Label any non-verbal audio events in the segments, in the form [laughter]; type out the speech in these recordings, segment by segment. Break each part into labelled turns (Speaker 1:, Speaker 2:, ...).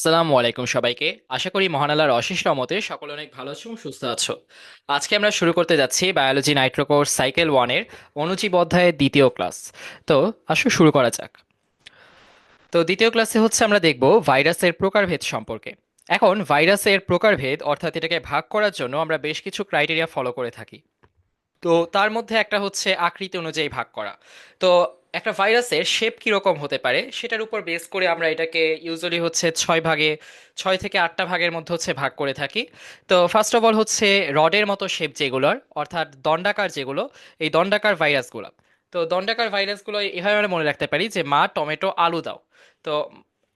Speaker 1: আসসালামু আলাইকুম সবাইকে। আশা করি মহান আল্লাহর অশেষ রহমতে সকলে অনেক ভালো আছো সুস্থ আছো। আজকে আমরা শুরু করতে যাচ্ছি বায়োলজি নাইট্রো কোর্স সাইকেল ওয়ানের অনুজীব অধ্যায়ের দ্বিতীয় ক্লাস তো আসো শুরু করা যাক। তো দ্বিতীয় ক্লাসে হচ্ছে আমরা দেখব ভাইরাসের প্রকারভেদ সম্পর্কে। এখন ভাইরাসের প্রকারভেদ অর্থাৎ এটাকে ভাগ করার জন্য আমরা বেশ কিছু ক্রাইটেরিয়া ফলো করে থাকি। তো তার মধ্যে একটা হচ্ছে আকৃতি অনুযায়ী ভাগ করা। তো একটা ভাইরাসের শেপ কীরকম হতে পারে, সেটার উপর বেস করে আমরা এটাকে ইউজুয়ালি হচ্ছে ছয় ভাগে, ছয় থেকে আটটা ভাগের মধ্যে হচ্ছে ভাগ করে থাকি। তো ফার্স্ট অফ অল হচ্ছে রডের মতো শেপ যেগুলোর, অর্থাৎ দণ্ডাকার যেগুলো, এই দণ্ডাকার ভাইরাসগুলো। তো দণ্ডাকার ভাইরাসগুলো এভাবে আমরা মনে রাখতে পারি যে, মা, টমেটো, আলু দাও। তো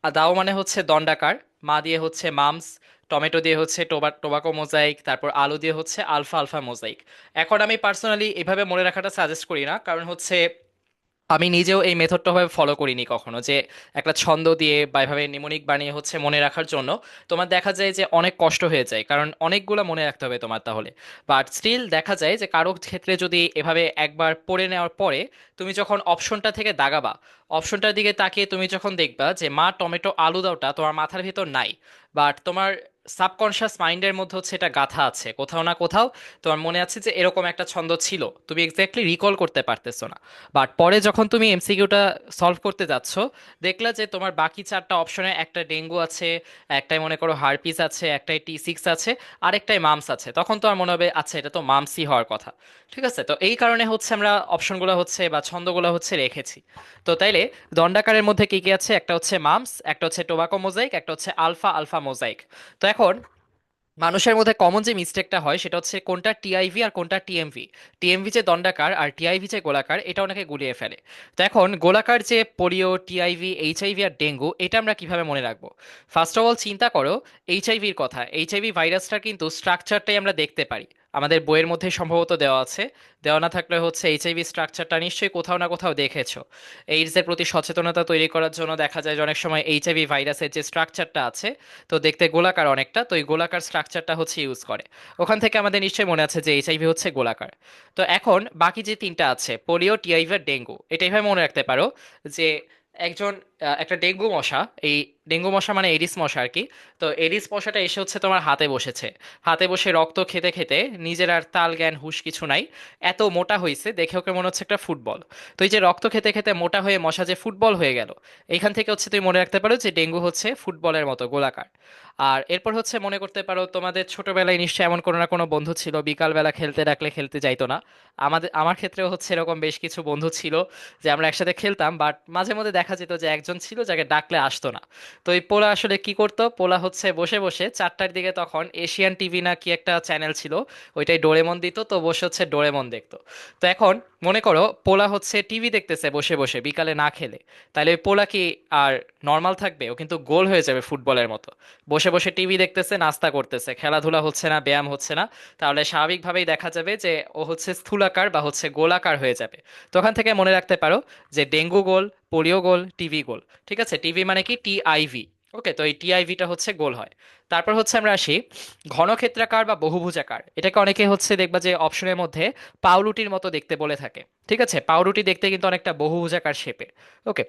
Speaker 1: দাও মানে হচ্ছে দণ্ডাকার, মা দিয়ে হচ্ছে মামস, টমেটো দিয়ে হচ্ছে টোবা, টোবাকো মোজাইক, তারপর আলু দিয়ে হচ্ছে আলফা আলফা মোজাইক। এখন আমি পার্সোনালি এভাবে মনে রাখাটা সাজেস্ট করি না, কারণ হচ্ছে আমি নিজেও এই মেথডটা ভাবে ফলো করিনি কখনো, যে একটা ছন্দ দিয়ে বা এভাবে নিমোনিক বানিয়ে হচ্ছে মনে রাখার জন্য তোমার দেখা যায় যে অনেক কষ্ট হয়ে যায়, কারণ অনেকগুলো মনে রাখতে হবে তোমার তাহলে। বাট স্টিল দেখা যায় যে কারও ক্ষেত্রে যদি এভাবে একবার পড়ে নেওয়ার পরে তুমি যখন অপশনটা থেকে দাগাবা অপশনটার দিকে তাকিয়ে তুমি যখন দেখবা যে, মা, টমেটো, আলু দাওটা তোমার মাথার ভিতর নাই বাট তোমার সাবকনশিয়াস মাইন্ডের মধ্যে হচ্ছে এটা গাথা আছে, কোথাও না কোথাও তোমার মনে আছে যে এরকম একটা ছন্দ ছিল, তুমি এক্স্যাক্টলি রিকল করতে পারতেছো না। বাট পরে যখন তুমি এমসিকিউটা সলভ করতে যাচ্ছ, দেখলা যে তোমার বাকি চারটা অপশনে একটা ডেঙ্গু আছে, একটাই মনে করো হারপিস আছে, একটাই টি সিক্স আছে আরেকটাই মামস আছে। তখন তোমার মনে হবে আচ্ছা এটা তো মামসই হওয়ার কথা। ঠিক আছে? তো এই কারণে হচ্ছে আমরা অপশনগুলো হচ্ছে বা ছন্দগুলো হচ্ছে রেখেছি। তো তাইলে দণ্ডাকারের মধ্যে কি কি আছে? একটা হচ্ছে মামস, একটা হচ্ছে টোবাকো মোজাইক একটা হচ্ছে আলফা আলফা মোজাইক। তো এখন মানুষের মধ্যে কমন যে মিস্টেকটা হয়, সেটা হচ্ছে কোনটা টিআইভি আর কোনটা টিএমভি টিএমভি যে দণ্ডাকার আর টিআইভি যে গোলাকার, এটা অনেকে গুলিয়ে ফেলে। তো এখন গোলাকার যে পোলিও টিআইভি এইচআইভি আর ডেঙ্গু, এটা আমরা কীভাবে মনে রাখব? ফার্স্ট অফ অল চিন্তা করো এইচআইভির কথা। এইচআইভি ভাইরাসটার কিন্তু স্ট্রাকচারটাই আমরা দেখতে পারি। আমাদের বইয়ের মধ্যে সম্ভবত দেওয়া আছে। দেওয়া না থাকলে হচ্ছে এইচআইভি স্ট্রাকচারটা নিশ্চয়ই কোথাও না কোথাও দেখেছ। এইডসের প্রতি সচেতনতা তৈরি করার জন্য দেখা যায় যে অনেক সময় এইচআইভি ভাইরাসের যে স্ট্রাকচারটা আছে, তো দেখতে গোলাকার অনেকটা, তো এই গোলাকার স্ট্রাকচারটা হচ্ছে ইউজ করে। ওখান থেকে আমাদের নিশ্চয়ই মনে আছে যে এইচআইভি হচ্ছে গোলাকার। তো এখন বাকি যে তিনটা আছে পোলিও টিআইভি আর ডেঙ্গু এটা এইভাবে মনে রাখতে পারো যে একজন একটা ডেঙ্গু মশা, এই ডেঙ্গু মশা মানে এডিস মশা আর কি তো এডিস মশাটা এসে হচ্ছে তোমার হাতে বসেছে। হাতে বসে রক্ত খেতে খেতে নিজের আর তাল জ্ঞান হুঁশ কিছু নাই। এত মোটা হয়েছে দেখে ওকে মনে হচ্ছে একটা ফুটবল। তো এই যে রক্ত খেতে খেতে মোটা হয়ে মশা যে ফুটবল হয়ে গেল এইখান থেকে হচ্ছে তুমি মনে রাখতে পারো যে ডেঙ্গু হচ্ছে ফুটবলের মতো গোলাকার। আর এরপর হচ্ছে মনে করতে পারো তোমাদের ছোটবেলায় নিশ্চয়ই এমন কোনো না কোনো বন্ধু ছিল, বিকালবেলা খেলতে ডাকলে খেলতে যাইতো না। আমাদের, আমার ক্ষেত্রেও হচ্ছে এরকম বেশ কিছু বন্ধু ছিল যে আমরা একসাথে খেলতাম, বাট মাঝে মধ্যে দেখা যেত যে একজন ছিল যাকে ডাকলে আসতো না। তো এই পোলা আসলে কি করতো? পোলা হচ্ছে বসে বসে চারটার দিকে তখন এশিয়ান টিভি না কি একটা চ্যানেল ছিল, ওইটাই ডোরেমন দিত, তো বসে হচ্ছে ডোরেমন দেখতো। তো এখন মনে করো পোলা হচ্ছে টিভি দেখতেছে বসে বসে, বিকালে না খেলে। তাহলে ওই পোলা কি আর নর্মাল থাকবে? ও কিন্তু গোল হয়ে যাবে ফুটবলের মতো। বসে বসে টিভি দেখতেছে, নাস্তা করতেছে। খেলাধুলা হচ্ছে না, ব্যায়াম হচ্ছে না। তাহলে স্বাভাবিকভাবেই দেখা যাবে যে ও হচ্ছে স্থূলাকার বা হচ্ছে গোলাকার হয়ে যাবে। তো ওখান থেকে মনে রাখতে পারো যে ডেঙ্গু গোল, পোলিও গোল, টিভি গোল, ঠিক আছে? টিভি মানে কি? টিআইভি। ওকে তো এই টিআইভিটা হচ্ছে গোল হয়। তারপর হচ্ছে আমরা আসি, ঘনক্ষেত্রাকার বা বহুভুজাকার। এটাকে অনেকে হচ্ছে দেখবা যে অপশনের মধ্যে পাউরুটির মতো দেখতে বলে থাকে। ঠিক আছে? পাউরুটি দেখতে কিন্তু অনেকটা বহুভুজাকার শেপে ওকে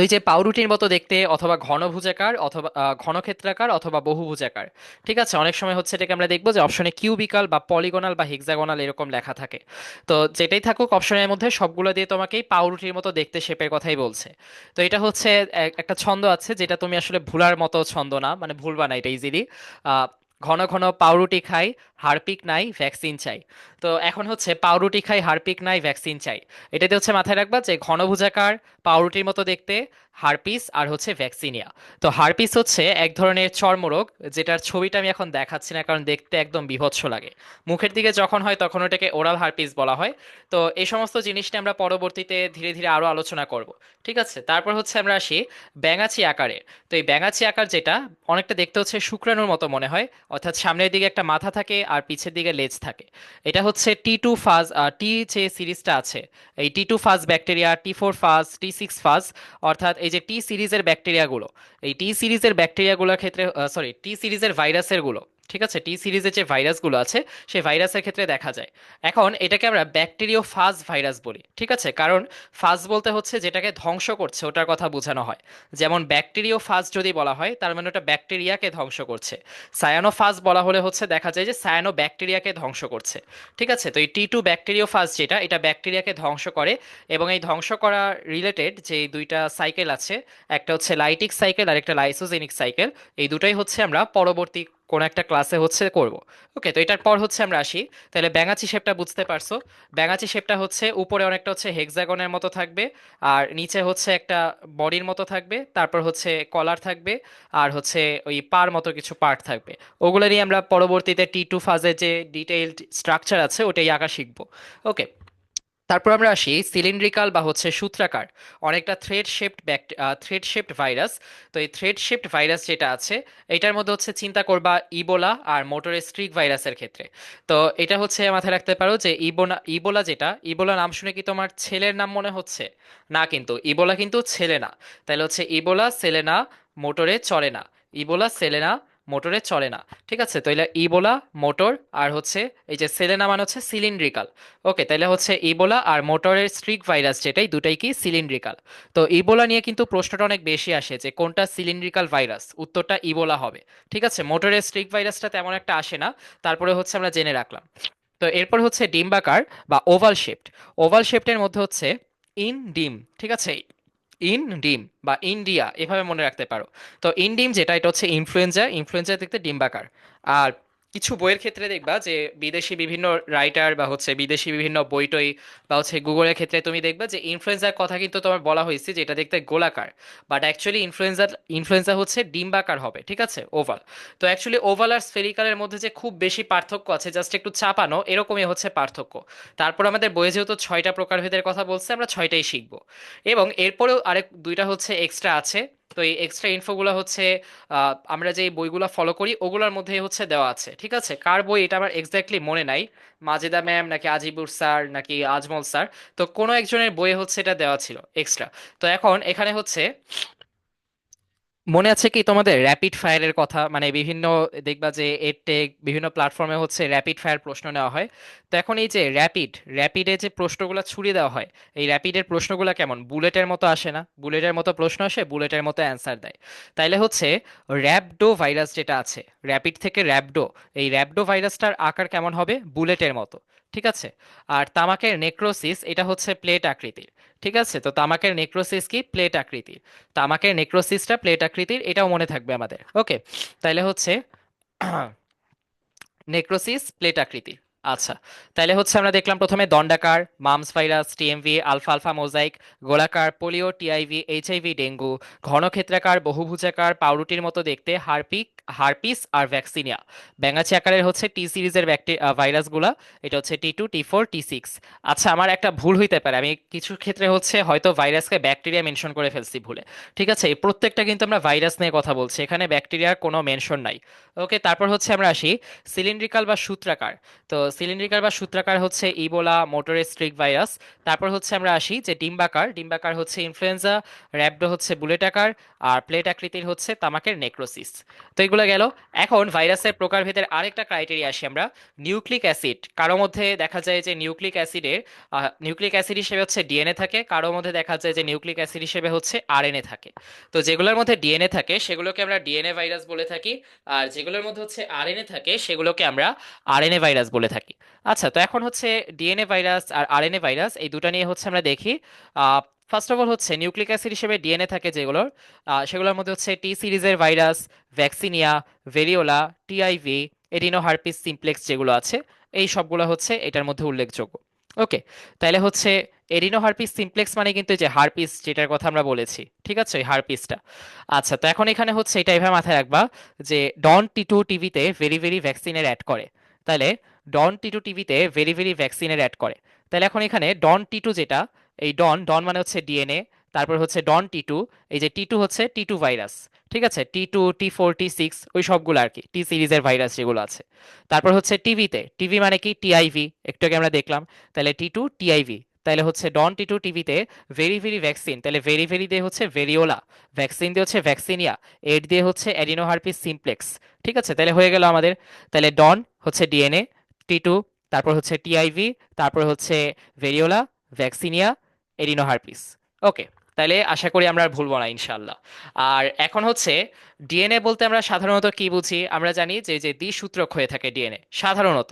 Speaker 1: তো এই যে পাউরুটির মতো দেখতে, অথবা ঘনভুজাকার অথবা ঘনক্ষেত্রাকার অথবা বহুভুজাকার ঠিক আছে? অনেক সময় হচ্ছে এটাকে আমরা দেখব যে অপশনে কিউবিকাল বা পলিগোনাল বা হেক্সাগোনাল এরকম লেখা থাকে। তো যেটাই থাকুক অপশনের মধ্যে সবগুলো দিয়ে তোমাকেই পাউরুটির মতো দেখতে শেপের কথাই বলছে। তো এটা হচ্ছে এক- একটা ছন্দ আছে যেটা তুমি আসলে ভুলার মতো ছন্দ না মানে ভুলবা না এটা ইজিলি ঘন ঘন পাউরুটি খাই হারপিক নাই, ভ্যাকসিন চাই। তো এখন হচ্ছে পাউরুটি খাই, হারপিক নাই, ভ্যাকসিন চাই। এটাতে হচ্ছে মাথায় রাখবা যে ঘনভুজাকার, পাউরুটির মতো দেখতে, হারপিস আর হচ্ছে ভ্যাকসিনিয়া। তো হারপিস হচ্ছে এক ধরনের চর্মরোগ, যেটার ছবিটা আমি এখন দেখাচ্ছি না, কারণ দেখতে একদম বীভৎস লাগে। মুখের দিকে যখন হয়, তখন ওটাকে ওরাল হারপিস বলা হয়। তো এই সমস্ত জিনিস নিয়ে আমরা পরবর্তীতে ধীরে ধীরে আরও আলোচনা করব। ঠিক আছে? তারপর হচ্ছে আমরা আসি ব্যাঙাচি আকারে তো এই ব্যাঙাচি আকার যেটা, অনেকটা দেখতে হচ্ছে শুক্রাণুর মতো মনে হয়। অর্থাৎ সামনের দিকে একটা মাথা থাকে আর পিছের দিকে লেজ থাকে। এটা হচ্ছে টি টু ফাজ টি যে সিরিজটা আছে, এই T two phage bacteria T four phage T six ফাজ অর্থাৎ এই যে টি সিরিজের ব্যাকটেরিয়াগুলো এই টি সিরিজের ব্যাকটেরিয়াগুলোর ক্ষেত্রে সরি টি সিরিজের ভাইরাসেরগুলো ঠিক আছে টি সিরিজের যে ভাইরাসগুলো আছে, সেই ভাইরাসের ক্ষেত্রে দেখা যায়। এখন এটাকে আমরা ব্যাকটেরিও ফাজ ভাইরাস বলি, ঠিক আছে? কারণ ফাজ বলতে হচ্ছে যেটাকে ধ্বংস করছে, ওটার কথা বোঝানো হয়। যেমন ব্যাকটেরিও ফাজ যদি বলা হয়, তার মানে ওটা ব্যাকটেরিয়াকে ধ্বংস করছে। সায়ানোফাজ বলা হলে হচ্ছে দেখা যায় যে সায়ানো ব্যাকটেরিয়াকে ধ্বংস করছে, ঠিক আছে? তো এই টি টু ব্যাকটেরিওফাজ যেটা, এটা ব্যাকটেরিয়াকে ধ্বংস করে এবং এই ধ্বংস করা রিলেটেড যে দুইটা সাইকেল আছে, একটা হচ্ছে লাইটিক সাইকেল আর একটা লাইসোজেনিক সাইকেল এই দুটাই হচ্ছে আমরা পরবর্তী কোনো একটা ক্লাসে হচ্ছে করব। ওকে তো এটার পর হচ্ছে আমরা আসি। তাহলে ব্যাঙাচি শেপটা বুঝতে পারছ। ব্যাঙাচি শেপটা হচ্ছে উপরে অনেকটা হচ্ছে হেক্সাগনের মতো থাকবে, আর নিচে হচ্ছে একটা বডির মতো থাকবে, তারপর হচ্ছে কলার থাকবে, আর হচ্ছে ওই পার মতো কিছু পার্ট থাকবে। ওগুলোরই আমরা পরবর্তীতে টি টু ফাজের যে ডিটেইলড স্ট্রাকচার আছে, ওটাই আঁকা শিখব। ওকে তারপর আমরা আসি সিলিন্ড্রিকাল বা হচ্ছে সূত্রাকার। অনেকটা thread shaped thread shaped virus তো এই থ্রেড শেপড ভাইরাস যেটা আছে, এটার মধ্যে হচ্ছে চিন্তা করবা ইবোলা আর মোটরের স্ট্রিক ভাইরাসের ক্ষেত্রে। তো এটা হচ্ছে মাথায় রাখতে পারো যে ইবোনা, ইবোলা যেটা, ইবোলা নাম শুনে কি তোমার ছেলের নাম মনে হচ্ছে? না কিন্তু, ইবোলা কিন্তু ছেলে না। তাহলে হচ্ছে ইবোলা সেলেনা মোটরে চলে না। ইবোলা সেলেনা মোটরে চলে না। ঠিক আছে? তাহলে ইবোলা, মোটর, আর হচ্ছে এই যে সেলেনা মানে হচ্ছে সিলিন্ড্রিকাল। ওকে তাহলে হচ্ছে ইবোলা আর মোটরের স্ট্রিক ভাইরাস যেটাই, দুটাই কি সিলিন্ড্রিকাল। তো ইবোলা নিয়ে কিন্তু প্রশ্নটা অনেক বেশি আসে যে কোনটা সিলিন্ড্রিকাল ভাইরাস? উত্তরটা ইবোলা হবে। ঠিক আছে? মোটরের স্ট্রিক ভাইরাসটা তেমন একটা আসে না। তারপরে হচ্ছে আমরা জেনে রাখলাম। তো এরপর হচ্ছে ডিম্বাকার বা ওভাল শেপড। ওভাল শেপটের মধ্যে হচ্ছে ইন ডিম। ঠিক আছে? ইন ডিম বা ইন্ডিয়া, এভাবে মনে রাখতে পারো। তো ইন ডিম যেটা, এটা হচ্ছে ইনফ্লুয়েঞ্জা ইনফ্লুয়েঞ্জা দেখতে ডিম্বাকার। আর কিছু বইয়ের ক্ষেত্রে দেখবা যে বিদেশি বিভিন্ন রাইটার বা হচ্ছে বিদেশি বিভিন্ন বই টই বা হচ্ছে গুগলের ক্ষেত্রে তুমি দেখবা যে ইনফ্লুয়েঞ্জার কথা কিন্তু তোমার বলা হয়েছে যে এটা দেখতে গোলাকার। বাট অ্যাকচুয়ালি ইনফ্লুয়েঞ্জার ইনফ্লুয়েঞ্জা হচ্ছে ডিম্বাকার হবে, ঠিক আছে? ওভাল তো অ্যাকচুয়ালি ওভাল আর স্ফেরিকালের মধ্যে যে খুব বেশি পার্থক্য আছে জাস্ট একটু চাপানো, এরকমই হচ্ছে পার্থক্য। তারপর আমাদের বইয়ে যেহেতু ছয়টা প্রকারভেদের কথা বলছে, আমরা ছয়টাই শিখব। এবং এরপরেও আরেক, দুইটা হচ্ছে এক্সট্রা আছে। তো এই এক্সট্রা ইনফোগুলো হচ্ছে আমরা যে বইগুলো ফলো করি, ওগুলোর মধ্যে হচ্ছে দেওয়া আছে, ঠিক আছে? কার বই এটা আমার এক্স্যাক্টলি মনে নাই, মাজেদা ম্যাম নাকি আজিবুর স্যার নাকি আজমল স্যার তো কোনো একজনের বইয়ে হচ্ছে এটা দেওয়া ছিল এক্সট্রা তো এখন এখানে হচ্ছে মনে আছে কি তোমাদের র্যাপিড ফায়ারের কথা? মানে বিভিন্ন দেখবা যে এডটেক বিভিন্ন প্ল্যাটফর্মে হচ্ছে র্যাপিড ফায়ার প্রশ্ন নেওয়া হয়। তো এখন এই যে র্যাপিড র্যাপিডে যে প্রশ্নগুলো ছুড়ে দেওয়া হয়, এই র্যাপিডের প্রশ্নগুলো কেমন? বুলেটের মতো আসে না। বুলেটের মতো প্রশ্ন আসে বুলেটের মতো অ্যান্সার দেয়। তাইলে হচ্ছে র্যাপডো ভাইরাস যেটা আছে র্যাপিড থেকে র্যাপডো এই র্যাপডো ভাইরাসটার আকার কেমন হবে? বুলেটের মতো, ঠিক আছে? আর তামাকের নেক্রোসিস এটা হচ্ছে প্লেট আকৃতির। ঠিক আছে? তো তামাকের নেক্রোসিস কি? প্লেট আকৃতির। তামাকের নেক্রোসিসটা প্লেট আকৃতির, এটাও মনে থাকবে আমাদের। ওকে তাহলে হচ্ছে [clears throat] নেক্রোসিস প্লেট আকৃতির। আচ্ছা তাহলে হচ্ছে আমরা দেখলাম প্রথমে দণ্ডাকার, mumps virus TMV alpha alpha mosaic, গোলাকার, পোলিও টিআইভি এইচআইভি ডেঙ্গু, ঘনক্ষেত্রাকার, বহুভুজাকার, পাউরুটির মতো দেখতে, হারপিক হারপিস আর ভ্যাকসিনিয়া। ব্যাঙাচি আকারের হচ্ছে টি সিরিজের ভাইরাসগুলা। এটা হচ্ছে T two T four T six আচ্ছা আমার একটা ভুল হইতে পারে। আমি কিছু ক্ষেত্রে হচ্ছে হয়তো ভাইরাসকে ব্যাকটেরিয়া মেনশন করে ফেলছি ভুলে। ঠিক আছে, এই প্রত্যেকটা কিন্তু আমরা ভাইরাস নিয়ে কথা বলছি। এখানে ব্যাকটেরিয়ার কোনো মেনশন নাই। ওকে, তারপর হচ্ছে আমরা আসি সিলিন্ড্রিকাল বা সূত্রাকার। তো সিলিন্ড্রিকাল বা সূত্রাকার হচ্ছে ইবোলা, মোটরের স্ট্রিক ভাইরাস। তারপর হচ্ছে আমরা আসি যে ডিম্বাকার। ডিম্বাকার হচ্ছে ইনফ্লুয়েঞ্জা, র্যাবডো হচ্ছে বুলেট আকার, আর প্লেট আকৃতির হচ্ছে তামাকের নেক্রোসিস। তো এগুলো গেল। এখন ভাইরাসের প্রকারভেদের আরেকটা ক্রাইটেরিয়া আসি আমরা। নিউক্লিক অ্যাসিড কারও মধ্যে দেখা যায় যে নিউক্লিক অ্যাসিডের নিউক্লিক অ্যাসিড হিসেবে হচ্ছে ডিএনএ থাকে, কারও মধ্যে দেখা যায় যে নিউক্লিক অ্যাসিড হিসেবে হচ্ছে আরএনএ থাকে। তো যেগুলোর মধ্যে ডিএনএ থাকে, সেগুলোকে আমরা ডিএনএ ভাইরাস বলে থাকি, আর যেগুলোর মধ্যে হচ্ছে আরএনএ থাকে, সেগুলোকে আমরা আরএনএ ভাইরাস বলে থাকি। আচ্ছা তো এখন হচ্ছে ডিএনএ ভাইরাস আর আরএনএ ভাইরাস এই দুটো নিয়ে হচ্ছে আমরা দেখি। ফার্স্ট অফ অল হচ্ছে নিউক্লিক অ্যাসিড হিসেবে ডিএনএ থাকে যেগুলোর। সেগুলোর মধ্যে হচ্ছে টি সিরিজের virus vaccinia variola TIV adeno herpes simplex যেগুলো আছে, এই সবগুলো হচ্ছে এটার মধ্যে উল্লেখযোগ্য। ওকে তাহলে হচ্ছে এডিনো হার্পিস সিমপ্লেক্স মানে কিন্তু যে হার্পিস যেটার কথা আমরা বলেছি, ঠিক আছে? ওই হার্পিসটা আচ্ছা তো এখন এখানে হচ্ছে এটা এভাবে মাথায় রাখবা যে ডন টি টু টিভিতে ভেরি ভেরি ভ্যাকসিনের অ্যাড করে। তাহলে ডন টি টু টিভিতে ভেরি ভেরি ভ্যাকসিনের অ্যাড করে। তাহলে এখন এখানে ডন টি টু যেটা এই ডন ডন মানে হচ্ছে ডিএনএ, তারপর হচ্ছে ডন টি টু, এই যে টি টু হচ্ছে টি টু ভাইরাস, ঠিক আছে? T two, T four, T six, ওই সবগুলো আর কি, টি সিরিজের ভাইরাস যেগুলো আছে। তারপর হচ্ছে টিভিতে, টিভি মানে কি? টিআইভি একটু আগে আমরা দেখলাম, তাহলে টি টু টিআইভি তাহলে হচ্ছে ডন টি টু, টিভিতে ভেরি ভেরি ভ্যাকসিন, তাহলে ভেরি ভেরি দিয়ে হচ্ছে ভেরিওলা, ভ্যাকসিন দিয়ে হচ্ছে ভ্যাকসিনিয়া এড দিয়ে হচ্ছে অ্যাডিনোহার্পিস সিমপ্লেক্স, ঠিক আছে? তাহলে হয়ে গেল আমাদের, তাহলে ডন হচ্ছে ডিএনএ, টি টু, তারপর হচ্ছে টিআইভি তারপর হচ্ছে ভেরিওলা, ভ্যাকসিনিয়া এডিনোহার্পিস ওকে তাহলে আশা করি আমরা ভুলবো না ইনশাল্লাহ আর এখন হচ্ছে, ডিএনএ বলতে আমরা সাধারণত কি বুঝি? আমরা জানি যে যে দ্বিসূত্রক হয়ে থাকে ডিএনএ, সাধারণত।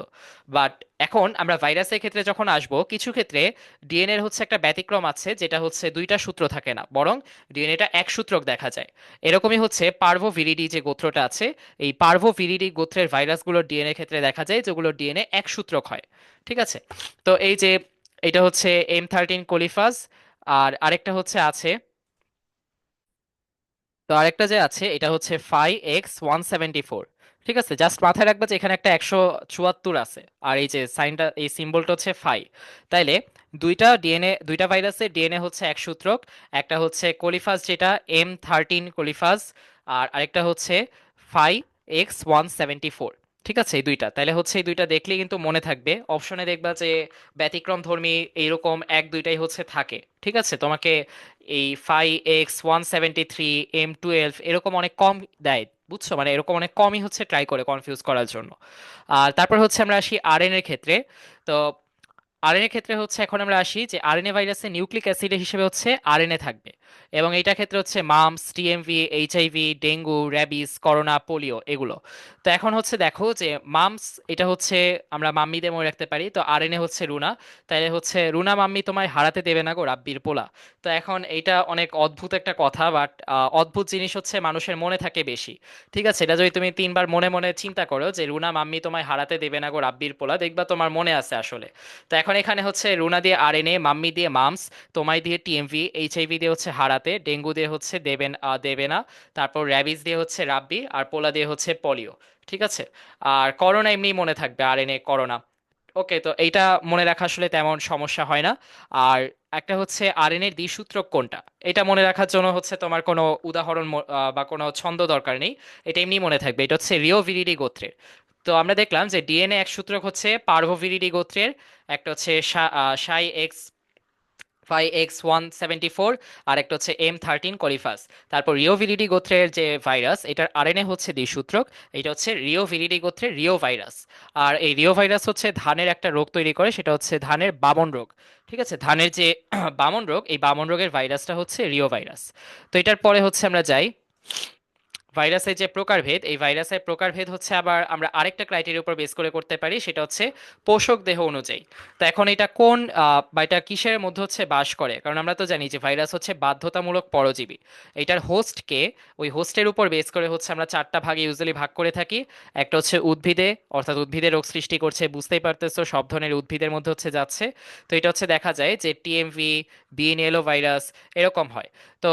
Speaker 1: বাট এখন আমরা ভাইরাসের ক্ষেত্রে যখন আসব, কিছু ক্ষেত্রে ডিএনএ হচ্ছে একটা ব্যতিক্রম আছে, যেটা হচ্ছে দুইটা সূত্র থাকে না, বরং ডিএনএটা এক সূত্রক দেখা যায়। এরকমই হচ্ছে পার্ভোভিরিডি যে গোত্রটা আছে, এই পার্ভোভিরিডি গোত্রের ভাইরাসগুলোর ডিএনএ ক্ষেত্রে দেখা যায়, যেগুলো ডিএনএ এক সূত্রক হয়। ঠিক আছে? তো এই যে এটা হচ্ছে এম থার্টিন কোলিফাস আর আরেকটা হচ্ছে আছে, তো আরেকটা যে আছে, এটা হচ্ছে phi X one seventy four ঠিক আছে? জাস্ট মাথায় রাখবে যে এখানে একটা একশো চুয়াত্তর আছে, আর এই যে সাইনটা, এই সিম্বলটা হচ্ছে ফাই তাইলে দুইটা ডিএনএ দুইটা ভাইরাসের ডিএনএ হচ্ছে এক সূত্রক, একটা হচ্ছে কোলিফাস যেটা এম থার্টিন কোলিফাস আর আরেকটা হচ্ছে phi X one seventy four ঠিক আছে, এই দুইটা। তাহলে হচ্ছে এই দুইটা দেখলেই কিন্তু মনে থাকবে। অপশনে দেখবা যে ব্যতিক্রম ধর্মী এইরকম এক, দুইটাই হচ্ছে থাকে। ঠিক আছে? তোমাকে এই phi X one seventy three M twelve এরকম অনেক কম দেয়, বুঝছ? মানে এরকম অনেক কমই হচ্ছে ট্রাই করে কনফিউজ করার জন্য। আর তারপর হচ্ছে আমরা আসি আরএন এর ক্ষেত্রে। তো আরএনএ ক্ষেত্রে হচ্ছে এখন আমরা আসি যে আর আরএনএ ভাইরাসের নিউক্লিক অ্যাসিড হিসেবে হচ্ছে আরএনএ থাকবে। এবং এইটা ক্ষেত্রে হচ্ছে mumps TMV HIV dengue rabies corona polio এগুলো। তো এখন হচ্ছে দেখো যে মামস, এটা হচ্ছে আমরা মাম্মিদের মনে রাখতে পারি, তো আরএনএ হচ্ছে রুনা। তাইলে হচ্ছে রুনা মাম্মি তোমায় হারাতে দেবে না গো রাব্বির পোলা। তো এখন এটা অনেক অদ্ভুত একটা কথা বাট অদ্ভুত জিনিস হচ্ছে মানুষের মনে থাকে বেশি। ঠিক আছে? এটা যদি তুমি তিনবার মনে মনে চিন্তা করো যে রুনা মাম্মি তোমায় হারাতে দেবে না গো রাব্বির পোলা, দেখবা তোমার মনে আছে আসলে। তো এখন এখানে হচ্ছে রুনা দিয়ে আরএনএ মাম্মি দিয়ে মামস, তোমায় দিয়ে টিএমভি এইচআইভি দিয়ে হচ্ছে হারাতে, ডেঙ্গু দিয়ে হচ্ছে দেবেন দেবে না। তারপর র্যাবিস দিয়ে হচ্ছে রাব্বি, আর পোলা দিয়ে হচ্ছে পলিও। ঠিক আছে? আর করোনা এমনি মনে থাকবে আরএনএ করোনা। ওকে, তো এইটা মনে রাখা আসলে তেমন সমস্যা হয় না। আর একটা হচ্ছে আরএনএর দ্বিসূত্রক কোনটা? এটা মনে রাখার জন্য হচ্ছে তোমার কোনো উদাহরণ বা কোনো ছন্দ দরকার নেই। এটা এমনি মনে থাকবে। এটা হচ্ছে রিও ভিরিডি গোত্রের। তো আমরা দেখলাম যে ডিএনএ এক সূত্রক হচ্ছে পার্ভোভিরিডি গোত্রের, একটা হচ্ছে psi X phi X one seventy four আর একটা হচ্ছে এম থার্টিন কলিফাস। তারপর রিওভিলিডি গোত্রের যে ভাইরাস, এটার আরএনএ হচ্ছে দ্বিসূত্রক, এটা হচ্ছে রিওভিরিডি গোত্রের রিও ভাইরাস। আর এই রিও ভাইরাস হচ্ছে ধানের একটা রোগ তৈরি করে, সেটা হচ্ছে ধানের বামন রোগ। ঠিক আছে? ধানের যে [clears throat] বামন রোগ, এই বামন রোগের ভাইরাসটা হচ্ছে রিও ভাইরাস। তো এটার পরে হচ্ছে আমরা যাই। ভাইরাসের যে প্রকারভেদ, এই ভাইরাসের প্রকারভেদ হচ্ছে আবার আমরা আরেকটা ক্রাইটেরিয়ার উপর বেস করে করতে পারি, সেটা হচ্ছে পোষক দেহ অনুযায়ী। তো এখন এটা কোন বা এটা কিসের মধ্যে হচ্ছে বাস করে? কারণ আমরা তো জানি যে ভাইরাস হচ্ছে বাধ্যতামূলক পরজীবী। এটার হোস্টকে ওই হোস্টের উপর বেস করে হচ্ছে আমরা চারটা ভাগে ইউজুয়ালি ভাগ করে থাকি। একটা হচ্ছে উদ্ভিদে, অর্থাৎ উদ্ভিদে রোগ সৃষ্টি করছে, বুঝতেই পারতেছো, সব ধরনের উদ্ভিদের মধ্যে হচ্ছে যাচ্ছে। তো এটা হচ্ছে দেখা যায় যে টিএমভি বিএনএলও ভাইরাস এরকম হয়। তো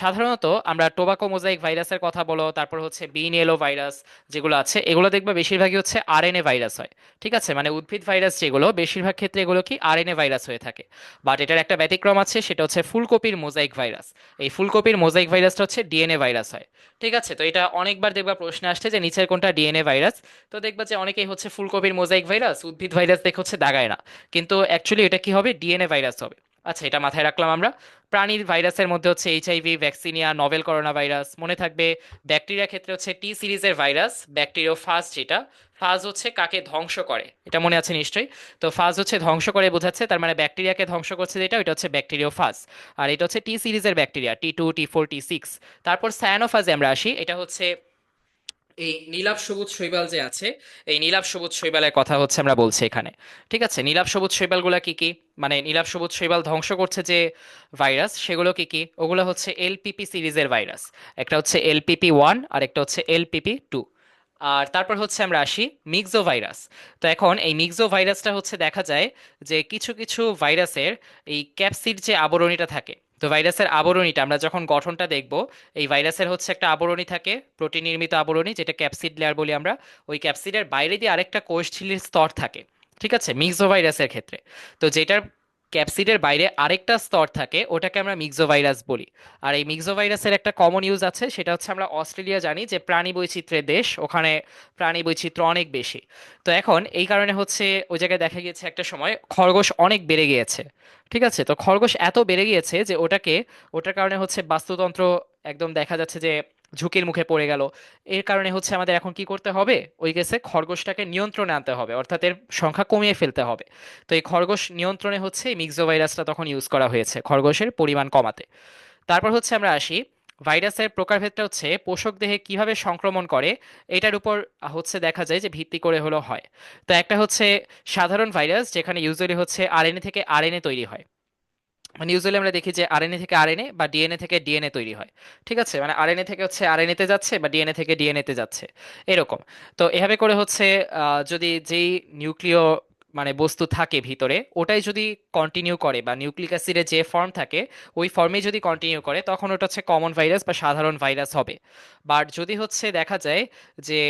Speaker 1: সাধারণত আমরা টোবাকো মোজাইক ভাইরাসের কথা বলো, তারপর হচ্ছে বিএনএলও ভাইরাস যেগুলো আছে, এগুলো দেখবে বেশিরভাগই হচ্ছে আরএনএ ভাইরাস হয়। ঠিক আছে? মানে উদ্ভিদ ভাইরাস যেগুলো, বেশিরভাগ ক্ষেত্রে এগুলো কি আরএনএ ভাইরাস হয়ে থাকে। বাট এটার একটা ব্যতিক্রম আছে, সেটা হচ্ছে ফুলকপির মোজাইক ভাইরাস। এই ফুলকপির মোজাইক ভাইরাসটা হচ্ছে ডিএনএ ভাইরাস হয়। ঠিক আছে? তো এটা অনেকবার দেখবা প্রশ্নে আসছে যে নিচের কোনটা ডিএনএ ভাইরাস? তো দেখবা যে অনেকেই হচ্ছে ফুলকপির মোজাইক ভাইরাস, উদ্ভিদ ভাইরাস দেখে হচ্ছে দাগায় না। কিন্তু অ্যাকচুয়ালি এটা কি হবে? ডিএনএ ভাইরাস হবে। আচ্ছা এটা মাথায় রাখলাম আমরা। প্রাণীর ভাইরাসের মধ্যে হচ্ছে HIV vaccinia novel corona virus মনে থাকবে ব্যাকটেরিয়া ক্ষেত্রে হচ্ছে টি সিরিজের ভাইরাস ব্যাকটেরিও ফাজ যেটা। ফাজ হচ্ছে কাকে ধ্বংস করে, এটা মনে আছে নিশ্চয়ই? তো ফাজ হচ্ছে ধ্বংস করে বোঝাচ্ছে, তার মানে ব্যাকটেরিয়াকে ধ্বংস করছে যেটা, ওইটা হচ্ছে ব্যাকটেরিও ফাজ আর এটা হচ্ছে টি সিরিজের bacteria T two T four T six তারপর সায়ানোফাজে আমরা আসি, এটা হচ্ছে এই নীলাভ সবুজ শৈবাল যে আছে, এই নীলাভ সবুজ শৈবালের কথা হচ্ছে আমরা বলছি এখানে। ঠিক আছে? নীলাভ সবুজ শৈবালগুলো কি কি? মানে নীলাভ সবুজ শৈবাল ধ্বংস করছে যে ভাইরাস, সেগুলো কি কি? ওগুলো হচ্ছে এলপিপি সিরিজের ভাইরাস। একটা হচ্ছে এলপিপি ওয়ান, আর একটা হচ্ছে এলপিপি টু। আর তারপর হচ্ছে আমরা আসি মিক্সো ভাইরাস তো এখন এই মিক্সো ভাইরাসটা হচ্ছে দেখা যায় যে কিছু কিছু ভাইরাসের এই ক্যাপসিড যে আবরণীটা থাকে তো ভাইরাসের আবরণীটা, আমরা যখন গঠনটা দেখব, এই ভাইরাসের হচ্ছে একটা আবরণী থাকে প্রোটিন নির্মিত আবরণী, যেটা ক্যাপসিড লেয়ার বলি আমরা। ওই ক্যাপসিডের বাইরে দিয়ে আরেকটা কোষ স্তর থাকে, ঠিক আছে? মিক্সো ভাইরাসের ক্ষেত্রে। তো যেটার ক্যাপসিডের বাইরে আরেকটা স্তর থাকে, ওটাকে আমরা মিক্সোভাইরাস বলি। আর এই মিক্সোভাইরাসের একটা কমন ইউজ আছে, সেটা হচ্ছে আমরা অস্ট্রেলিয়া জানি যে প্রাণী বৈচিত্র্যের দেশ, ওখানে প্রাণী বৈচিত্র্য অনেক বেশি। তো এখন এই কারণে হচ্ছে ওই জায়গায় দেখা গিয়েছে একটা সময় খরগোশ অনেক বেড়ে গিয়েছে, ঠিক আছে? তো খরগোশ এত বেড়ে গিয়েছে যে ওটাকে, ওটার কারণে হচ্ছে বাস্তুতন্ত্র একদম দেখা যাচ্ছে যে ঝুঁকির মুখে পড়ে গেল। এর কারণে হচ্ছে আমাদের এখন কি করতে হবে? ওই কেসে খরগোশটাকে নিয়ন্ত্রণে আনতে হবে, অর্থাৎ এর সংখ্যা কমিয়ে ফেলতে হবে। তো এই খরগোশ নিয়ন্ত্রণে হচ্ছে এই মিক্সোভাইরাসটা তখন ইউজ করা হয়েছে, খরগোশের পরিমাণ কমাতে। তারপর হচ্ছে আমরা আসি ভাইরাসের প্রকারভেদটা হচ্ছে পোষক দেহে কীভাবে সংক্রমণ করে, এটার উপর হচ্ছে দেখা যায় যে ভিত্তি করে হলো হয়। তো একটা হচ্ছে সাধারণ ভাইরাস যেখানে ইউজুয়ালি হচ্ছে আরএনএ থেকে আরএনএ তৈরি হয়। মানে ইউজুয়ালি আমরা দেখি যে আরএনএ থেকে আরএনএ বা ডিএনএ থেকে ডিএনএ তৈরি হয়। ঠিক আছে? মানে আরএনএ থেকে হচ্ছে আরএনএ তে যাচ্ছে বা ডিএনএ থেকে ডিএনএ তে যাচ্ছে। এরকম। তো এভাবে করে হচ্ছে যদি যেই নিউক্লিয় মানে বস্তু থাকে ভিতরে, ওটাই যদি কন্টিনিউ করে বা নিউক্লিক অ্যাসিডের যে ফর্ম থাকে, ওই ফর্মেই যদি কন্টিনিউ করে, তখন ওটা হচ্ছে কমন ভাইরাস বা সাধারণ ভাইরাস হবে। বাট যদি হচ্ছে দেখা যায় যে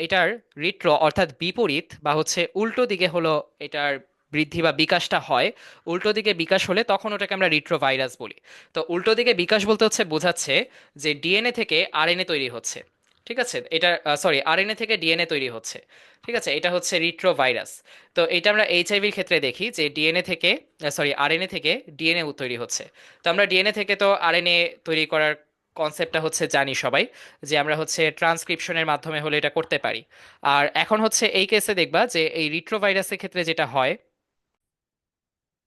Speaker 1: এটার রিট্রো অর্থাৎ বিপরীত বা হচ্ছে উল্টো দিকে হলো এটার বৃদ্ধি বা বিকাশটা হয়, উল্টো দিকে বিকাশ হলে তখন ওটাকে আমরা রিট্রোভাইরাস বলি। তো উল্টো দিকে বিকাশ বলতে হচ্ছে বোঝাচ্ছে যে ডিএনএ থেকে আরএনএ তৈরি হচ্ছে। ঠিক আছে? এটা সরি আরএনএ থেকে ডিএনএ তৈরি হচ্ছে। ঠিক আছে? এটা হচ্ছে রিট্রোভাইরাস তো এটা আমরা এইচআইভির ক্ষেত্রে দেখি যে ডিএনএ থেকে সরি আরএনএ থেকে ডিএনএ তৈরি হচ্ছে। তো আমরা ডিএনএ থেকে তো আরএনএ তৈরি করার কনসেপ্টটা হচ্ছে জানি সবাই, যে আমরা হচ্ছে ট্রান্সক্রিপশনের মাধ্যমে হলে এটা করতে পারি। আর এখন হচ্ছে এই কেসে দেখবা যে এই রিট্রোভাইরাসের ক্ষেত্রে যেটা হয়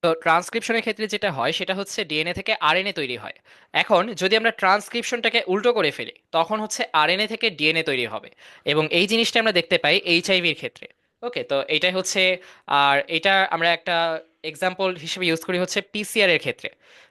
Speaker 1: তো ট্রান্সক্রিপশনের ক্ষেত্রে যেটা হয়, সেটা হচ্ছে ডিএনএ থেকে আরএনএ তৈরি হয়। এখন যদি আমরা ট্রান্সক্রিপশনটাকে উল্টো করে ফেলি, তখন হচ্ছে আরএনএ থেকে ডিএনএ তৈরি হবে। এবং এই জিনিসটা আমরা দেখতে পাই এইচআইভির ক্ষেত্রে। ওকে, তো এটাই হচ্ছে, আর এটা আমরা একটা এক্সাম্পল হিসেবে ইউজ করি হচ্ছে পিসিআর এর ক্ষেত্রে।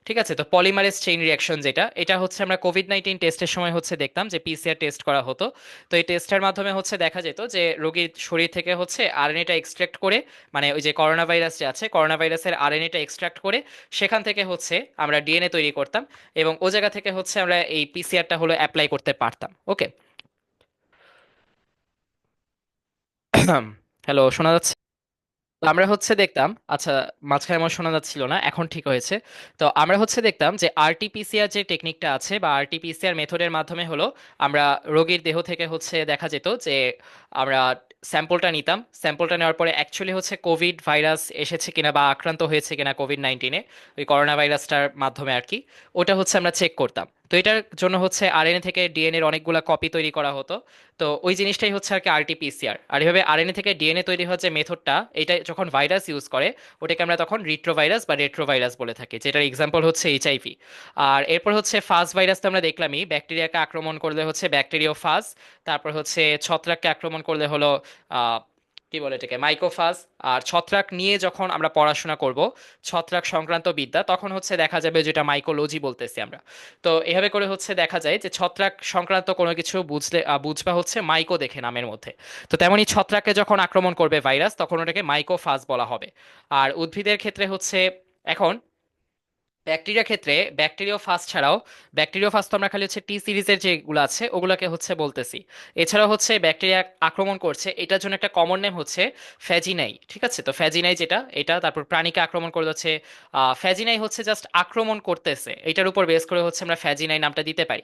Speaker 1: ঠিক আছে? তো পলিমারেজ চেইন রিয়াকশন যেটা, এটা হচ্ছে আমরা কোভিড নাইন্টিন টেস্টের সময় হচ্ছে দেখতাম যে পিসিআর টেস্ট করা হতো। তো এই টেস্টের মাধ্যমে হচ্ছে দেখা যেত যে রোগীর শরীর থেকে হচ্ছে আরএনএটা এক্সট্রাক্ট করে মানে ওই যে করোনা ভাইরাস যে আছে করোনা ভাইরাসের আরএনএটা এক্সট্রাক্ট করে সেখান থেকে হচ্ছে আমরা ডিএনএ তৈরি করতাম এবং ও জায়গা থেকে হচ্ছে আমরা এই পিসিআরটা হলো অ্যাপ্লাই করতে পারতাম। ওকে হ্যালো [coughs] শোনা যাচ্ছে? আমরা হচ্ছে দেখতাম আচ্ছা মাঝখানে আমার শোনা যাচ্ছিল না, এখন ঠিক হয়েছে। তো আমরা হচ্ছে দেখতাম যে আরটিপিসিআর যে টেকনিকটা আছে বা আরটিপিসিআর মেথডের মাধ্যমে হলো আমরা রোগীর দেহ থেকে হচ্ছে দেখা যেত যে আমরা স্যাম্পলটা নিতাম। স্যাম্পলটা নেওয়ার পরে অ্যাকচুয়ালি হচ্ছে কোভিড ভাইরাস এসেছে কিনা বা আক্রান্ত হয়েছে কিনা কোভিড নাইন্টিনে ওই করোনা ভাইরাসটার মাধ্যমে আর কি, ওটা হচ্ছে আমরা চেক করতাম। তো এটার জন্য হচ্ছে আরএনএ থেকে ডিএনএ এর অনেকগুলো কপি তৈরি করা হতো। তো ওই জিনিসটাই হচ্ছে আর কি আরটিপিসিআর আর এভাবে আরএনএ থেকে ডিএনএ তৈরি হওয়ার যে মেথডটা এটা যখন ভাইরাস ইউজ করে, ওটাকে আমরা তখন রিট্রোভাইরাস বা রেট্রোভাইরাস বলে থাকি, যেটার এক্সাম্পল হচ্ছে এইচআইভি আর এরপর হচ্ছে ফাজ ভাইরাস তো আমরা দেখলামই ব্যাকটেরিয়াকে আক্রমণ করলে হচ্ছে ব্যাকটেরিয়া ফাজ তারপর হচ্ছে ছত্রাককে আক্রমণ করলে হলো কি বলে এটাকে মাইক্রোফাজ আর ছত্রাক নিয়ে যখন আমরা পড়াশোনা করব, ছত্রাক সংক্রান্ত বিদ্যা, তখন হচ্ছে দেখা যাবে যেটা মাইকোলজি বলতেছি আমরা। তো এভাবে করে হচ্ছে দেখা যায় যে ছত্রাক সংক্রান্ত কোনো কিছু বুঝলে বুঝবা হচ্ছে মাইকো দেখে নামের মধ্যে। তো তেমনি ছত্রাককে যখন আক্রমণ করবে ভাইরাস তখন ওটাকে মাইকোফাজ বলা হবে। আর উদ্ভিদের ক্ষেত্রে হচ্ছে, এখন ব্যাকটেরিয়া ক্ষেত্রে ব্যাকটেরিয়া ফাস্ট ছাড়াও, ব্যাকটেরিয়া ফাস্ট তো আমরা খালি হচ্ছে টি সিরিজের যেগুলো আছে, ওগুলোকে হচ্ছে বলতেছি। এছাড়াও হচ্ছে ব্যাকটেরিয়া আক্রমণ করছে, এটার জন্য একটা কমন নেম হচ্ছে ফ্যাজিনাই ঠিক আছে? তো ফ্যাজিনাই যেটা, এটা তারপর প্রাণীকে আক্রমণ করে হচ্ছে ফ্যাজিনাই হচ্ছে জাস্ট আক্রমণ করতেছে, এটার উপর বেস করে হচ্ছে আমরা ফ্যাজিনাই নামটা দিতে পারি।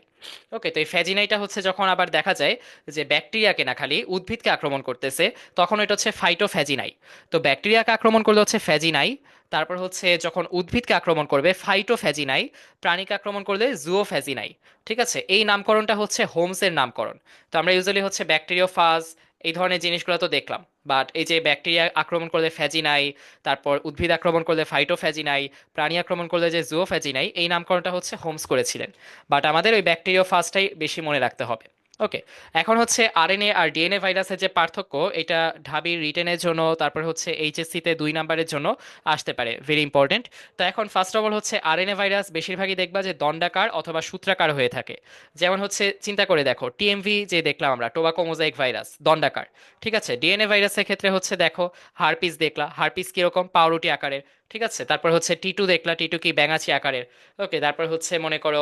Speaker 1: ওকে তো এই ফ্যাজিনাইটা হচ্ছে যখন আবার দেখা যায় যে ব্যাকটেরিয়াকে না খালি উদ্ভিদকে আক্রমণ করতেছে, তখন এটা হচ্ছে ফাইটোফ্যাজিনাই তো ব্যাকটেরিয়াকে আক্রমণ করলে হচ্ছে ফ্যাজিনাই তারপর হচ্ছে যখন উদ্ভিদকে আক্রমণ করবে ফাইটোফ্যাজিনাই প্রাণীকে আক্রমণ করলে জুওফ্যাজিনাই ঠিক আছে? এই নামকরণটা হচ্ছে হোমসের নামকরণ। তো আমরা ইউজুয়ালি হচ্ছে ব্যাকটেরিওফাজ এই ধরনের জিনিসগুলো তো দেখলাম। বাট এই যে ব্যাকটেরিয়া আক্রমণ করলে ফ্যাজিনাই তারপর উদ্ভিদ আক্রমণ করলে ফাইটোফ্যাজিনাই প্রাণী আক্রমণ করলে যে জুওফ্যাজিনাই এই নামকরণটা হচ্ছে হোমস করেছিলেন। বাট আমাদের ওই ব্যাকটেরিওফাজটাই বেশি মনে রাখতে হবে। ওকে এখন হচ্ছে আরএনএ আর ডিএনএ ভাইরাসের যে পার্থক্য, এটা ঢাবির রিটেনের জন্য, তারপর হচ্ছে এইচএসসিতে দুই নাম্বারের জন্য আসতে পারে ভেরি ইম্পর্টেন্ট তো এখন ফার্স্ট অফ অল হচ্ছে আরএনএ ভাইরাস, বেশিরভাগই দেখবা যে দণ্ডাকার অথবা সূত্রাকার হয়ে থাকে। যেমন হচ্ছে, চিন্তা করে দেখো টিএমভি যে দেখলাম আমরা টোবাকো মোজাইক ভাইরাস, দণ্ডাকার, ঠিক আছে? ডিএনএ ভাইরাসের ক্ষেত্রে হচ্ছে দেখো, হারপিস দেখলা, হারপিস কীরকম, পাউরুটি আকারের ঠিক আছে? তারপর হচ্ছে টি টু দেখলা টি টু কি ব্যাঙাচি আকারের। ওকে তারপর হচ্ছে মনে করো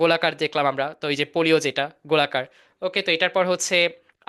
Speaker 1: গোলাকার দেখলাম আমরা। তো এই যে পোলিও যেটা, গোলাকার। ওকে তো এটার পর হচ্ছে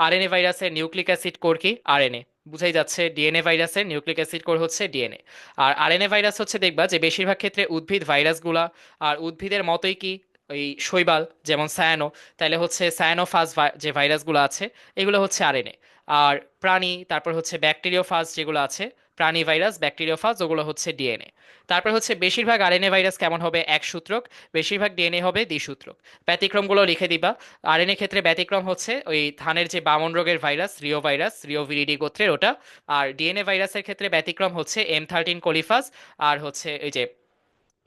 Speaker 1: আরএনএ ভাইরাসের নিউক্লিক অ্যাসিড কোর কি? আরএনএ বুঝাই যাচ্ছে ডিএনএ ভাইরাসের নিউক্লিক অ্যাসিড কোর হচ্ছে ডিএনএ আর আরএনএ ভাইরাস হচ্ছে দেখবা যে বেশিরভাগ ক্ষেত্রে উদ্ভিদ ভাইরাসগুলা, আর উদ্ভিদের মতোই কি? ওই শৈবাল, যেমন সায়ানো তাহলে হচ্ছে সায়ানোফাজ যে ভাইরাসগুলো আছে, এগুলো হচ্ছে আরএনএ আর প্রাণী, তারপর হচ্ছে ব্যাকটেরিওফাজ যেগুলো আছে প্রাণী ভাইরাস ব্যাকটেরিওফাজ ওগুলো হচ্ছে ডিএনএ। তারপর হচ্ছে বেশিরভাগ আরএনএ ভাইরাস কেমন হবে? এক সূত্রক। বেশিরভাগ ডিএনএ হবে দ্বিসূত্রক ব্যতিক্রমগুলো লিখে দিবা। আরএনএ ক্ষেত্রে ব্যতিক্রম হচ্ছে ওই ধানের যে বামন রোগের virus, reo virus, Rio viride গোত্রের ওটা। আর ডিএনএ ভাইরাসের ক্ষেত্রে ব্যতিক্রম হচ্ছে এম থার্টিন কোলিফাস আর হচ্ছে ওই যে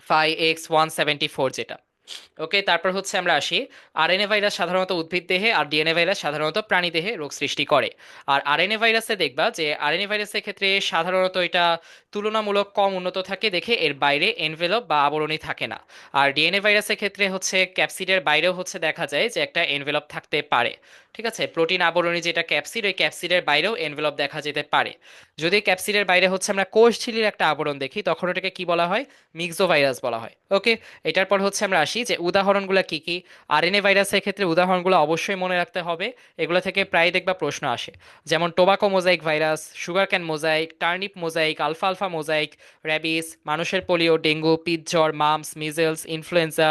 Speaker 1: five X one seventy four যেটা। ওকে তারপর হচ্ছে আমরা আসি। আরএনএ ভাইরাস সাধারণত উদ্ভিদ দেহে আর ডিএনএ ভাইরাস সাধারণত প্রাণী দেহে রোগ সৃষ্টি করে। আর আরএনএ ভাইরাসে দেখবা যে আরএনএ ভাইরাসের ক্ষেত্রে সাধারণত এটা তুলনামূলক কম উন্নত থাকে দেখে এর বাইরে এনভেলপ বা আবরণী থাকে না। আর ডিএনএ ভাইরাসের ক্ষেত্রে হচ্ছে ক্যাপসিডের বাইরেও হচ্ছে দেখা যায় যে একটা এনভেলপ থাকতে পারে। ঠিক আছে? প্রোটিন আবরণী যেটা ক্যাপসিড, ওই ক্যাপসিডের বাইরেও এনভেলপ দেখা যেতে পারে। যদি ক্যাপসিডের বাইরে হচ্ছে আমরা কোষ ঝিলির একটা আবরণ দেখি, তখন ওটাকে কি বলা হয়? মিক্সো ভাইরাস বলা হয়। ওকে? এটার পর হচ্ছে আমরা আসি যে উদাহরণগুলো কি কি? আরএনএ ভাইরাসের ক্ষেত্রে উদাহরণগুলো অবশ্যই মনে রাখতে হবে। এগুলো থেকে প্রায় দেখবা প্রশ্ন আসে। যেমন tobacco mosaic virus sugarcane mosaic, turnip mosaic, alpha alpha mosaic, rabies, মানুষের পোলিও, ডেঙ্গু পিৎজ্বর মামস, মিজেলস, ইনফ্লুয়েঞ্জা,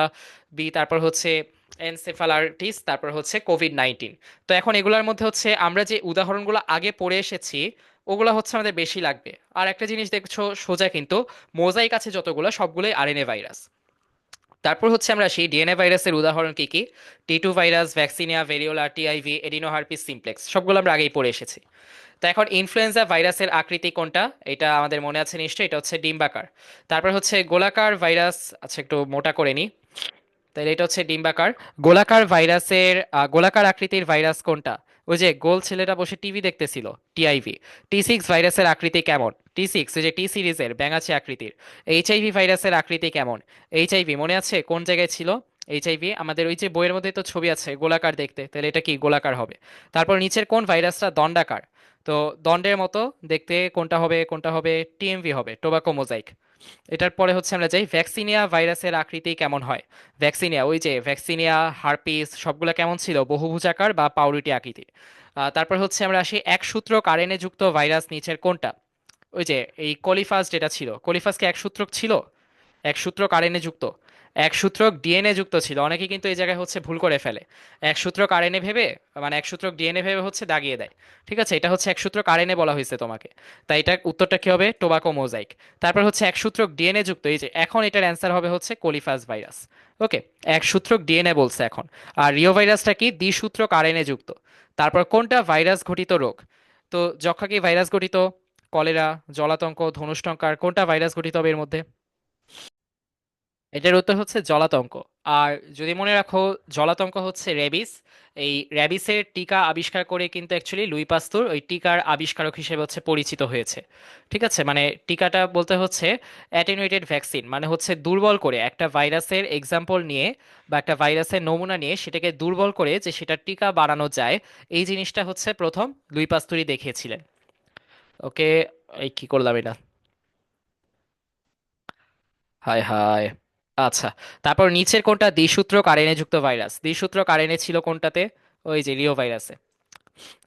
Speaker 1: বি, তারপর হচ্ছে এনসেফালাইটিস তারপর হচ্ছে কোভিড নাইন্টিন তো এখন এগুলোর মধ্যে হচ্ছে আমরা যে উদাহরণগুলো আগে পড়ে এসেছি, ওগুলো হচ্ছে আমাদের বেশি লাগবে। আর একটা জিনিস দেখছ সোজা কিন্তু, মোজাইক আছে যতগুলো, সবগুলোই আরএনএ ভাইরাস তারপর হচ্ছে আমরা সেই ডিএনএ ভাইরাসের উদাহরণ কি কি? T two virus vaccinia variola TIV adeno herpes simplex সবগুলো আমরা আগেই পড়ে এসেছি। তো এখন ইনফ্লুয়েঞ্জা ভাইরাসের আকৃতি কোনটা? এটা আমাদের মনে আছে নিশ্চয়ই, এটা হচ্ছে ডিম্বাকার। তারপর হচ্ছে গোলাকার ভাইরাস আচ্ছা একটু মোটা করে নিই। তাহলে এটা হচ্ছে ডিম্বাকার। গোলাকার ভাইরাসের গোলাকার আকৃতির ভাইরাস কোনটা? ওই যে গোল ছেলেটা বসে টিভি দেখতেছিল, টিআইভি। টি সিক্স ভাইরাসের আকৃতি কেমন? টি সিক্স যে টি সিরিজের ব্যাঙাচি আকৃতির। এইচআইভি ভাইরাসের আকৃতি কেমন? এইচআইভি, মনে আছে কোন জায়গায় ছিল? এইচআইভি, আমাদের ওই যে বইয়ের মধ্যে তো ছবি আছে, গোলাকার দেখতে। তাহলে এটা কি গোলাকার হবে? তারপর নিচের কোন ভাইরাসটা দণ্ডাকার? তো দণ্ডের মতো দেখতে কোনটা হবে কোনটা হবে? টিএমভি হবে, টোবাকো মোজাইক। এটার পরে হচ্ছে আমরা যাই ভ্যাকসিনিয়া ভাইরাসের আকৃতি কেমন হয়? ভ্যাকসিনিয়া ওই যে ভ্যাকসিনিয়া হারপিস সবগুলো কেমন ছিল? বহুভুজাকার বা পাউরুটি আকৃতি। তারপর হচ্ছে আমরা আসি এক সূত্র কারেনে যুক্ত ভাইরাস নিচের কোনটা? ওই যে এই কলিফাস যেটা ছিল, কলিফাস কি এক সূত্রক ছিল? এক সূত্র কারেনে যুক্ত। এক সূত্রক ডিএনএ যুক্ত ছিল অনেকে কিন্তু এই জায়গায় হচ্ছে ভুল করে ফেলে। এক সূত্রক আরএনএ ভেবে মানে এক সূত্রক ডিএনএ ভেবে হচ্ছে দাগিয়ে দেয়। ঠিক আছে? এটা হচ্ছে এক সূত্রক আরএনএ বলা হয়েছে তোমাকে। তাই এটা উত্তরটা কি হবে? টোবাকো মোজাইক তারপর হচ্ছে এক সূত্রক ডিএনএ যুক্ত, এই যে এখন এটার অ্যান্সার হবে হচ্ছে কোলিফাস ভাইরাস। ওকে? এক সূত্রক ডিএনএ বলছে এখন। আর রিও ভাইরাসটা কি? দ্বিসূত্রক আরএনএ যুক্ত। তারপর কোনটা ভাইরাস ঘটিত রোগ? তো যক্ষা কি ভাইরাস ঘটিত? কলেরা, জলাতঙ্ক, ধনুষ্টঙ্কার, কোনটা ভাইরাস ঘটিত হবে এর মধ্যে? এটার উত্তর হচ্ছে জলাতঙ্ক। আর যদি মনে রাখো, জলাতঙ্ক হচ্ছে র্যাবিস এই র্যাবিসের টিকা আবিষ্কার করে কিন্তু অ্যাকচুয়ালি লুই পাস্তুর ওই টিকার আবিষ্কারক হিসেবে হচ্ছে পরিচিত হয়েছে। ঠিক আছে? মানে টিকাটা বলতে হচ্ছে অ্যাটেনুয়েটেড ভ্যাকসিন মানে হচ্ছে দুর্বল করে একটা ভাইরাসের এক্সাম্পল নিয়ে বা একটা ভাইরাসের নমুনা নিয়ে সেটাকে দুর্বল করে যে সেটার টিকা বানানো যায়, এই জিনিসটা হচ্ছে প্রথম লুই পাস্তুরি দেখিয়েছিলেন। ওকে, এই কি করলাম এটা? হায় হায়। আচ্ছা তারপর নিচের কোনটা? দ্বিসূত্রক আরএনএ যুক্ত ভাইরাস দ্বিসূত্রক আরএনএ ছিল কোনটাতে? ওই যে রিও ভাইরাসে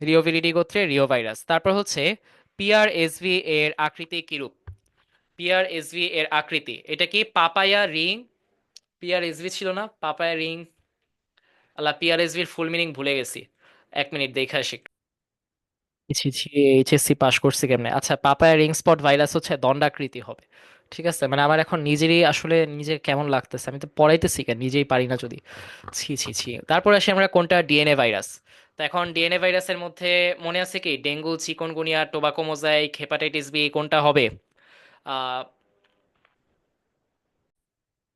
Speaker 1: রিও ভিরিডি গোত্রে রিও ভাইরাস তারপর হচ্ছে পিআরএসভি এর আকৃতি কিরূপ? পিআরএসভি এর আকৃতি। এটা কি পাপায়া রিং? পিআরএসভি ছিল না? Papaya ring. আল্লাহ পিআরএসভির ফুল মিনিং ভুলে গেছি। এক মিনিট, দেখে আসি ছি এইচএসসি পাশ করছি কেমনে? আচ্ছা পাপায়া রিং স্পট ভাইরাস হচ্ছে দণ্ডাকৃতি হবে। ঠিক আছে? মানে আমার এখন নিজেরই আসলে নিজের কেমন লাগতেছে? আমি তো পড়াইতেছি কেন? নিজেই পারি না যদি। ছি ছি ছি। তারপর আসি আমরা কোনটা? ডিএনএ ভাইরাস তো এখন ডিএনএ ভাইরাসের মধ্যে মনে আছে কি? Dengue, chikungunya tobacco mosaic hepatitis B, কোনটা হবে?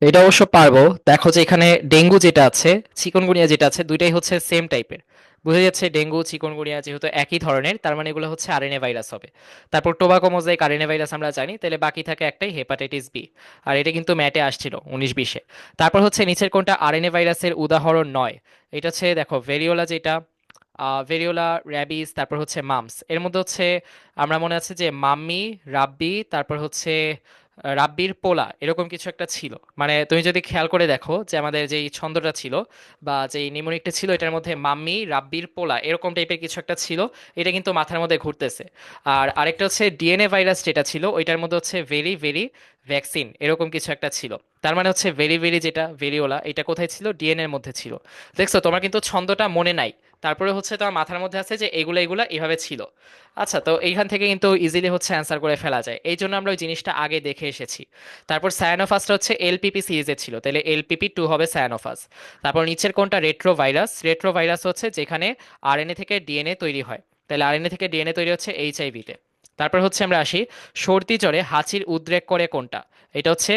Speaker 1: এটা অবশ্য পারব। দেখো যে এখানে ডেঙ্গু যেটা আছে, চিকনগুনিয়া যেটা আছে, দুইটাই হচ্ছে সেম টাইপের। বোঝা যাচ্ছে ডেঙ্গু চিকনগুনিয়া যেহেতু একই ধরনের, তার মানে এগুলো হচ্ছে আরএনএ ভাইরাস হবে। তারপর টোবাকো মোজাইক আরএনএ ভাইরাস আমরা জানি, তাহলে বাকি থাকে একটাই, হেপাটাইটিস বি। আর এটা কিন্তু ম্যাটে আসছিল উনিশ বিশে। তারপর হচ্ছে নিচের কোনটা? আরএনএ ভাইরাসের উদাহরণ নয়। এটা হচ্ছে দেখো, ভেরিওলা যেটা ভেরিওলা, র্যাবিস, তারপর হচ্ছে মামস। এর মধ্যে হচ্ছে, আমরা মনে আছে যে মাম্মি, রাব্বি, তারপর হচ্ছে রাব্বির পোলা, এরকম কিছু একটা ছিল। মানে তুমি যদি খেয়াল করে দেখো যে আমাদের যেই ছন্দটা ছিল বা যেই নিমোনিকটা ছিল, এটার মধ্যে মাম্মি, রাব্বির পোলা, এরকম টাইপের কিছু একটা ছিল, এটা কিন্তু মাথার মধ্যে ঘুরতেছে। আর আরেকটা হচ্ছে ডিএনএ ভাইরাস যেটা ছিল, ওইটার মধ্যে হচ্ছে ভেরি ভেরি ভ্যাকসিন এরকম কিছু একটা ছিল। তার মানে হচ্ছে ভেরি ভেরি যেটা ভেরিওলা এটা কোথায় ছিল? ডিএনএ এর মধ্যে ছিল। দেখছ, তোমার কিন্তু ছন্দটা মনে নাই। তারপরে হচ্ছে তোমার মাথার মধ্যে আছে যে এগুলো এগুলো এভাবে ছিল। আচ্ছা তো এইখান থেকে কিন্তু ইজিলি হচ্ছে অ্যান্সার করে ফেলা যায়। এই জন্য আমরা ওই জিনিসটা আগে দেখে এসেছি। তারপর সায়ানোফাসটা হচ্ছে এলপিপি সিরিজের ছিল। তাহলে এলপিপি টু হবে সায়ানোফাস তারপর নিচের কোনটা রেট্রো ভাইরাস রেট্রো ভাইরাস হচ্ছে যেখানে আরএনএ থেকে ডিএনএ তৈরি হয়। তাহলে আরএনএ থেকে ডিএনএ তৈরি হচ্ছে এইচআইভিতে তারপর হচ্ছে আমরা আসি সর্দি জ্বরে হাঁচির উদ্রেক করে কোনটা? এটা হচ্ছে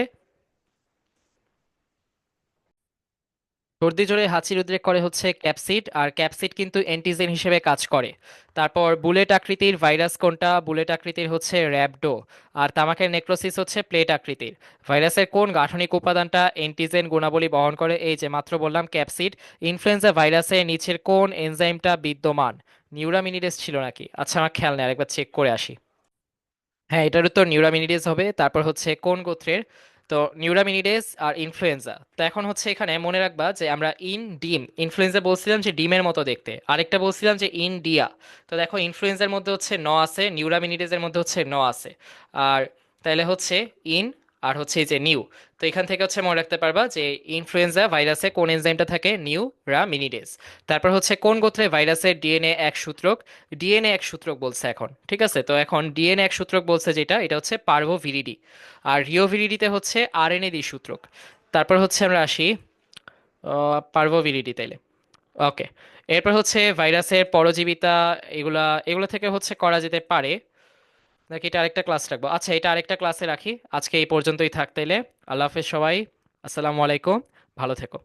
Speaker 1: সর্দি জ্বরে হাঁচির উদ্রেক করে হচ্ছে ক্যাপসিড আর ক্যাপসিড কিন্তু অ্যান্টিজেন হিসেবে কাজ করে। তারপর বুলেট আকৃতির ভাইরাস কোনটা? বুলেট আকৃতির হচ্ছে র্যাবডো আর তামাকের নেক্রোসিস হচ্ছে প্লেট আকৃতির। ভাইরাসের কোন গাঠনিক উপাদানটা অ্যান্টিজেন গুণাবলী বহন করে? এই যে মাত্র বললাম ক্যাপসিড ইনফ্লুয়েঞ্জা ভাইরাসের নিচের কোন এনজাইমটা বিদ্যমান? নিউরামিনিডেস ছিল নাকি? আচ্ছা আমার খেয়াল নেই, আরেকবার চেক করে আসি। হ্যাঁ এটার উত্তর নিউরামিনিডেস হবে। তারপর হচ্ছে কোন গোত্রের? তো নিউরামিনিডেস আর ইনফ্লুয়েঞ্জা। তো এখন হচ্ছে এখানে মনে রাখবা যে আমরা ইন ডিম, ইনফ্লুয়েঞ্জা বলছিলাম যে ডিমের মতো দেখতে। আরেকটা বলছিলাম যে ইন ডিয়া। তো দেখো ইনফ্লুয়েঞ্জার মধ্যে হচ্ছে ন আছে, নিউরামিনিডেসের মধ্যে হচ্ছে ন আছে। আর তাহলে হচ্ছে ইন আর হচ্ছে এই যে নিউ তো এখান থেকে হচ্ছে মনে রাখতে পারবা যে ইনফ্লুয়েঞ্জা ভাইরাসে কোন এনজাইমটা থাকে? নিউরামিনিডেস তারপর হচ্ছে কোন গোত্রে ভাইরাসের ডিএনএ এক সূত্রক? ডিএনএ এক সূত্রক বলছে এখন, ঠিক আছে? তো এখন ডিএনএ এক সূত্রক বলছে যেটা, এটা হচ্ছে পার্ভো ভিরিডি আর রিওভিরিডিতে হচ্ছে আরএনএ দ্বি সূত্রক। তারপর হচ্ছে আমরা আসি পার্ভো ভিরিডি তাইলে। ওকে এরপর হচ্ছে ভাইরাসের পরজীবিতা, এগুলা, এগুলো থেকে হচ্ছে করা যেতে পারে। নাকি এটা আরেকটা ক্লাস রাখব? আচ্ছা এটা আরেকটা ক্লাসে রাখি। আজকে এই পর্যন্তই থাক তাইলে আল্লাহ হাফেজ সবাই। আসসালামু আলাইকুম। ভালো থেকো।